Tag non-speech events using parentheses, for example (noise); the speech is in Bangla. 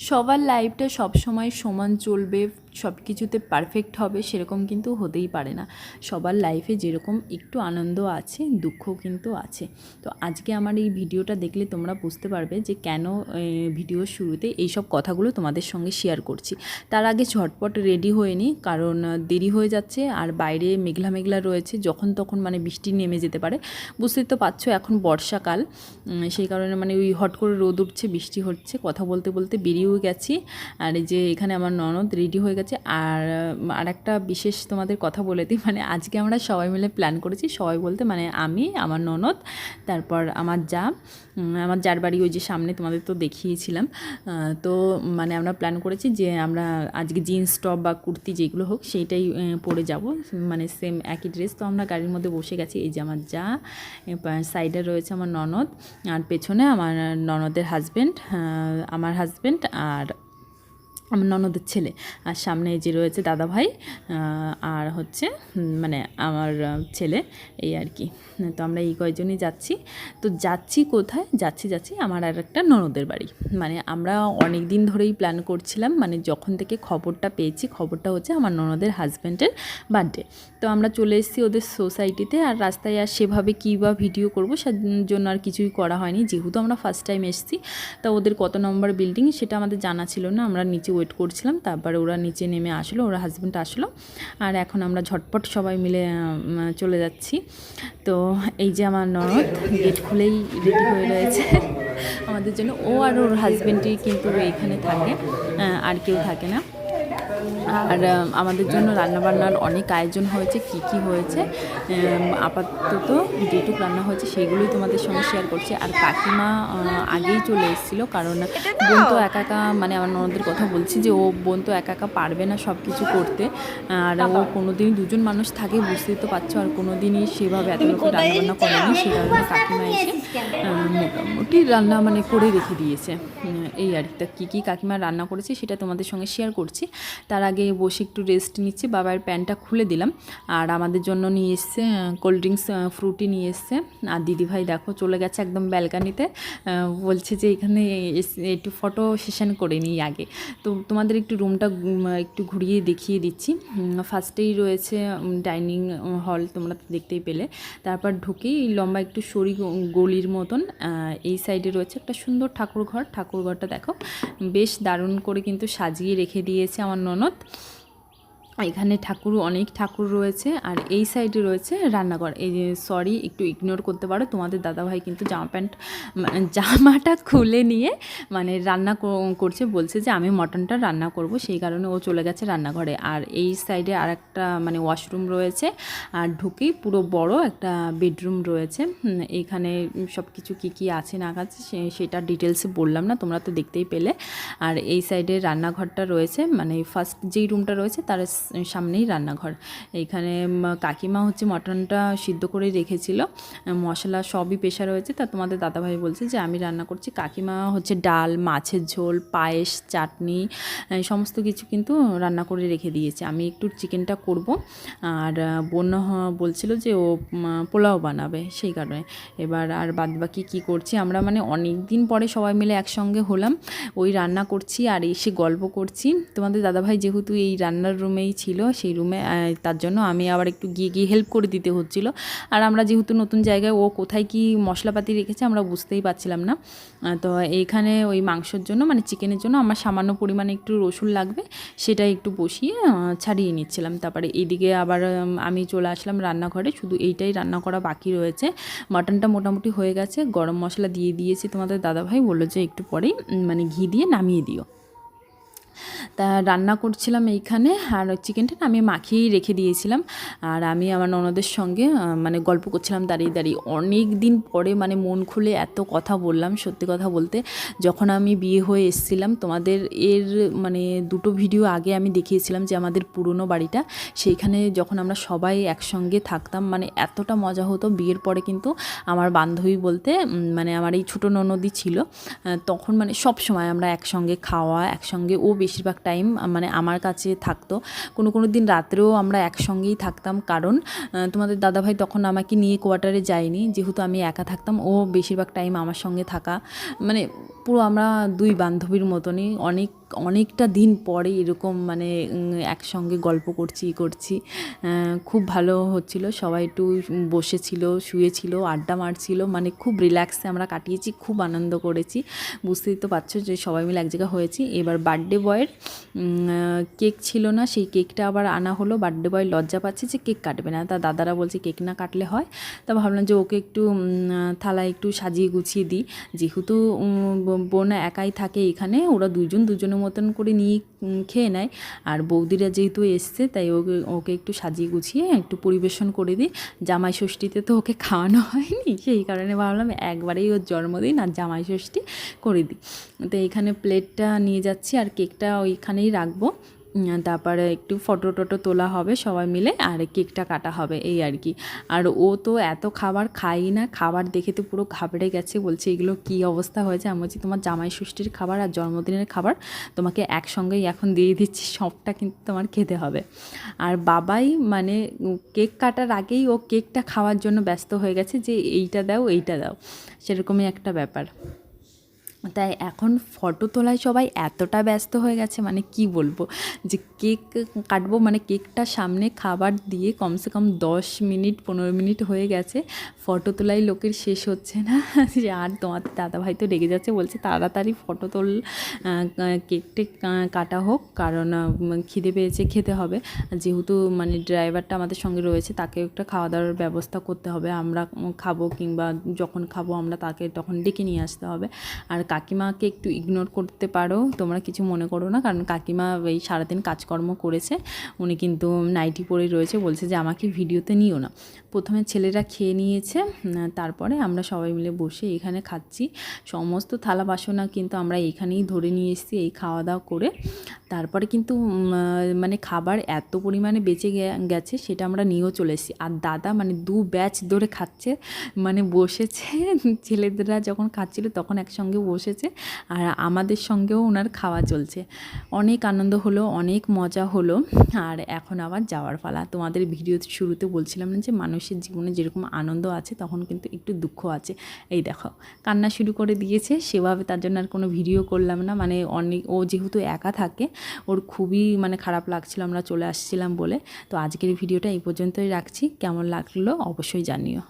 সবার লাইফটা সবসময় সমান চলবে সব কিছুতে পারফেক্ট হবে সেরকম কিন্তু হতেই পারে না। সবার লাইফে যেরকম একটু আনন্দ আছে, দুঃখও কিন্তু আছে। তো আজকে আমার এই ভিডিওটা দেখলে তোমরা বুঝতে পারবে যে কেন ভিডিওর শুরুতে এইসব কথাগুলো তোমাদের সঙ্গে শেয়ার করছি। তার আগে ঝটপট রেডি হয়ে নিই কারণ দেরি হয়ে যাচ্ছে আর বাইরে মেঘলা মেঘলা রয়েছে, যখন তখন মানে বৃষ্টি নেমে যেতে পারে। বুঝতেই তো পারছ এখন বর্ষাকাল সেই কারণে মানে ওই হট করে রোদ উঠছে, বৃষ্টি হচ্ছে, কথা বলতে বলতে বেরিয়েও গেছি। আর এই যে এখানে আমার ননদ রেডি হয়ে গেছে। আর আর একটা বিশেষ তোমাদের কথা বলে দিই মানে আজকে আমরা সবাই মিলে প্ল্যান করেছি, সবাই বলতে মানে আমি, আমার ননদ, তারপর আমার যা আমার যার বাড়ি ওই যে সামনে তোমাদের তো দেখিয়েছিলাম। তো মানে আমরা প্ল্যান করেছি যে আমরা আজকে জিন্স টপ বা কুর্তি যেগুলো হোক সেইটাই পরে যাব। মানে সেম একই ড্রেস তো আমরা গাড়ির মধ্যে বসে গেছি। এই যে আমার যা সাইডে রয়েছে আমার ননদ, আর পেছনে আমার ননদের হাজব্যান্ড আমার হাজব্যান্ড আর আমার ননদের ছেলে। আর সামনে যে রয়েছে দাদা ভাই আর হচ্ছে মানে আমার ছেলে, এই আর কি। তো আমরা এই কয়জনই যাচ্ছি। তো যাচ্ছি কোথায়? যাচ্ছি যাচ্ছি আমার আর একটা ননদের বাড়ি। মানে আমরা অনেক দিন ধরেই প্ল্যান করছিলাম মানে যখন থেকে খবরটা পেয়েছি, খবরটা হচ্ছে আমার ননদের হাজব্যান্ডের বার্থডে তো আমরা চলে এসেছি ওদের সোসাইটিতে আর রাস্তায় আর সেভাবে কী বা ভিডিও করব সে জন্য আর কিছুই করা হয়নি। যেহেতু আমরা ফার্স্ট টাইম এসেছি, তা ওদের কত নম্বর বিল্ডিং সেটা আমাদের জানা ছিল না। আমরা নিচে ওয়েট করছিলাম, তারপরে ওরা নিচে নেমে আসলো, ওরা হাজব্যান্ড আসলো, আর এখন আমরা ঝটপট সবাই মিলে চলে যাচ্ছি। তো এই যে আমার নরদ গেট খুলেই রেডি হয়ে রয়েছে। আমাদের জন্য ও আর ওর হাজব্যান্ডই কিন্তু এখানে থাকে আর কেউ থাকে না। আর আমাদের জন্য রান্নাবান্নার অনেক আয়োজন হয়েছে কি কি হয়েছে আপাতত যেটুকু রান্না হয়েছে সেগুলোই তোমাদের সঙ্গে শেয়ার করছি। আর কাকিমা আগেই চলে এসেছিল কারণ বোন তো একা একা মানে আমার ননদের কথা বলছি যে ও বোন তো একা একা পারবে না সব কিছু করতে। আর ও কোনোদিনই দুজন মানুষ থাকে বুঝতেই তো পারছ আর কোনোদিনই সেভাবে এত লোক রান্নাবান্না করেনি সে কারণে কাকিমা এসে মোটামুটি রান্না মানে করে রেখে দিয়েছে। এই আর কি। কী কী কাকিমা রান্না করেছে সেটা তোমাদের সঙ্গে শেয়ার করছি। তার আগে বসে একটু রেস্ট নিচ্ছি, বাবার প্যানটা খুলে দিলাম। আর আমাদের জন্য নিয়ে এসছে কোল্ড ড্রিঙ্কস ফ্রুটি নিয়ে এসছে। আর দিদিভাই দেখো চলে গেছে একদম ব্যালকানিতে বলছে যে এখানে একটু ফটো সেশন করে নিই আগে। তো তোমাদের একটু রুমটা একটু ঘুরিয়ে দেখিয়ে দিচ্ছি। ফার্স্টেই রয়েছে ডাইনিং হল তোমরা দেখতেই পেলে। তারপর ঢুকেই লম্বা একটু সরি গলির মতন এই সাইডে রয়েছে একটা সুন্দর ঠাকুর ঘর ঠাকুর ঘরটা দেখো, বেশ দারুণ করে কিন্তু সাজিয়ে রেখে দিয়েছে আমার የሚሆኑት এখানে ঠাকুর অনেক ঠাকুর রয়েছে আর এই সাইডে রয়েছে রান্নাঘর। এই সরি একটু ইগনোর করতে পারো তোমাদের দাদাভাই কিন্তু জামা প্যান্ট জামাটা খুলে নিয়ে মানে রান্না করছে বলছে যে আমি মটনটা রান্না করব সেই কারণে ও চলে গেছে রান্নাঘরে। আর এই সাইডে আর একটা মানে ওয়াশরুম রয়েছে আর ঢুকেই পুরো বড় একটা বেডরুম রয়েছে। হুম, এইখানে সব কিছু কী কী আছে না আছে সেটা ডিটেলসে বললাম না তোমরা তো দেখতেই পেলে। আর এই সাইডে রান্নাঘরটা রয়েছে মানে ফার্স্ট যেই রুমটা রয়েছে তার সামনেই রান্নাঘর। এইখানে কাকিমা হচ্ছে মটনটা সিদ্ধ করে রেখেছিল। মশলা সবই পেশা রয়েছে। তা তোমাদের দাদাভাই বলছে যে আমি রান্না করছি। কাকিমা হচ্ছে ডাল মাছের ঝোল পায়েস চাটনি সমস্ত কিছু কিন্তু রান্না করে রেখে দিয়েছে। আমি একটু চিকেনটা করব। আর আহ, বোন হ- বলছিল যে ও পোলাও বানাবে। সেই কারণে। এবার আর বাদ বাকি কী করছি? আমরা মানে অনেক দিন পরে সবাই মিলে একসঙ্গে হলাম। ওই রান্না করছি আর এসে গল্প করছি। তোমাদের দাদাভাই যেহেতু এই রান্নার রুমেই ছিল সেই রুমে তার জন্য আমি আবার একটু গিয়ে গিয়ে হেল্প করে দিতে হচ্ছিল। আর আমরা যেহেতু নতুন জায়গায়, ও কোথায় কি মশলাপাতি রেখেছে আমরা বুঝতেই পারছিলাম না। তো এইখানে ওই মাংসর জন্য মানে চিকেনের জন্য আমার সামান্য পরিমাণে একটু রসুন লাগবে, সেটা একটু বসিয়ে ছাড়িয়ে নিচ্ছিলাম। তারপরে এইদিকে আবার আমি চলে আসলাম রান্নাঘরে, শুধু এইটাই রান্না করা বাকি রয়েছে। মাটনটা মোটামুটি হয়ে গেছে, গরম মশলা দিয়ে দিয়েছি তোমাদের দাদাভাই, বলল যে একটু পরেই মানে ঘি দিয়ে নামিয়ে দিও। তা রান্না করছিলাম এইখানে আর চিকেনটা আমি মাখিয়েই রেখে দিয়েছিলাম। আর আমি আমার ননদের সঙ্গে মানে গল্প করছিলাম দাঁড়িয়ে দাঁড়িয়ে। অনেক দিন পরে মানে মন খুলে এত কথা বললাম সত্যি কথা বলতে। যখন আমি বিয়ে হয়ে এসেছিলাম, তোমাদের এর মানে দুটো ভিডিও আগে আমি দেখিয়েছিলাম যে আমাদের পুরনো বাড়িটা। সেইখানে যখন আমরা সবাই একসঙ্গে থাকতাম মানে এতটা মজা হতো বিয়ের পরে কিন্তু আমার বান্ধবী বলতে মানে আমার এই ছোটো ননদই ছিল। তখন মানে সব সময় আমরা একসঙ্গে খাওয়া, একসঙ্গে ও বেশি বেশিরভাগ টাইম মানে আমার কাছে থাকতো। কোনো কোনো দিন রাত্রেও আমরা একসঙ্গেই থাকতাম। কারণ তোমাদের দাদাভাই তখন আমাকে নিয়ে কোয়ার্টারে যায়নি। যেহেতু আমি একা থাকতাম, ও বেশিরভাগ টাইম আমার সঙ্গে থাকা। মানে পুরো আমরা দুই বান্ধবীর মতনই অনেক অনেকটা দিন পরে এরকম মানে একসঙ্গে গল্প করছি করছি। খুব ভালো হচ্ছিল। সবাই একটু বসেছিল, শুয়েছিল, আড্ডা মারছিল। মানে খুব রিল্যাক্সে আমরা কাটিয়েছি, খুব আনন্দ করেছি। বুঝতেই তো পারছ যে সবাই মিলে এক জায়গায় হয়েছি। এবার বার্থডে বয়ের কেক ছিল না, সেই কেকটা আবার আনা হলো। বার্থডে বয় লজ্জা পাচ্ছে যে কেক কাটবে না। তা দাদারা বলছে কেক না কাটলে হয়? তা ভাবলাম যে ওকে একটু থালায় একটু সাজিয়ে গুছিয়ে দিই। যেহেতু বোন একাই থাকে এখানে, ওরা দুজন দুজনের মতন করে নিয়ে খেয়ে নেয়। আর বৌদিরা যেহেতু এসছে, তাই ওকে ওকে একটু সাজিয়ে গুছিয়ে একটু পরিবেশন করে দিই। জামাই ষষ্ঠীতে তো ওকে খাওয়ানো (laughs) হয়নি, সেই কারণে ভাবলাম একবারেই ওর জন্মদিন আর জামাই ষষ্ঠী করে দিই। তো এখানে প্লেটটা নিয়ে যাচ্ছি আর কেকটা ওইখানেই রাখব। তারপরে একটু ফটো টটো তোলা হবে সবাই মিলে, আর কেকটা কাটা হবে, এই আর কি। আর ও তো এত খাবার খাই না, খাবার দেখে তো পুরো ঘাবড়ে গেছে, বলছে, এগুলো কি অবস্থা হয়েছে? আমি বলছি, তোমার জামাই ষষ্ঠীর খাবার আর জন্মদিনের খাবার তোমাকে একসঙ্গেই এখন দিয়ে দিচ্ছি, সবটা কিন্তু তোমার খেতে হবে। আর বাবাই মানে কেক কাটার আগেই ও কেকটা খাওয়ার জন্য ব্যস্ত হয়ে গেছে যে, এইটা দাও এইটা দাও। সেরকমই একটা ব্যাপার। তাই এখন ফটো তোলায় সবাই এতটা ব্যস্ত হয়ে গেছে মানে কি বলব? যে কেক কাটবো মানে কেকটা সামনে খাবার দিয়ে কমসে কম দশ মিনিট, পনেরো মিনিট হয়ে গেছে। ফটো তোলাই লোকের শেষ হচ্ছে না। যে আর তোমার দাদাভাই তো রেগে যাচ্ছে, বলছে তাড়াতাড়ি ফটো তোল কেকটে কাটা হোক, কারণ খিদে পেয়েছে, খেতে হবে। যেহেতু মানে ড্রাইভারটা আমাদের সঙ্গে রয়েছে, তাকে একটা খাওয়া দাওয়ার ব্যবস্থা করতে হবে। আমরা খাব কিংবা যখন খাব আমরা তাকে তখন ডেকে নিয়ে আসতে হবে। আর কাকিমাকে একটু ইগনোর করতে পারো, তোমরা কিছু মনে করো না, কারণ কাকিমা এই সারাদিন কাজকর্ম করেছে, উনি কিন্তু নাইটি পরে রয়েছে, বলছে যে আমাকে ভিডিওতে নিও না। প্রথমে ছেলেরা খেয়ে নিয়েছে তারপরে আমরা সবাই মিলে বসে এখানে খাচ্ছি। সমস্ত থালা বাসনা কিন্তু আমরা এখানেই ধরে নিয়ে এসেছি, এই খাওয়া দাওয়া করে। তারপরে কিন্তু মানে খাবার এত পরিমাণে বেঁচে গেছে সেটা আমরা নিয়েও চলে এসেছি। আর দাদা মানে দু ব্যাচ ধরে খাচ্ছে মানে বসেছে। (laughs) ছেলেদেরা যখন খাচ্ছিল তখন একসঙ্গে বসেছে আর আমাদের সঙ্গেও ওনার খাওয়া চলছে। অনেক আনন্দ হলো, অনেক মজা হলো। আর এখন আবার যাওয়ার পালা। তোমাদের ভিডিও শুরুতে বলছিলাম না যে মানুষের জীবনে যেরকম আনন্দ আছে তখন কিন্তু একটু দুঃখ আছে। এই দেখো, কান্না শুরু করে দিয়েছে। সেভাবে তার জন্য আর কোনো ভিডিও করলাম না। মানে অনেক, ও যেহেতু একা থাকে ওর খুবই মানে খারাপ লাগছিল, আমরা চলে আসছিলাম বলে। তো আজকের ভিডিওটা এই পর্যন্তই রাখছি। কেমন লাগল অবশ্যই জানিও।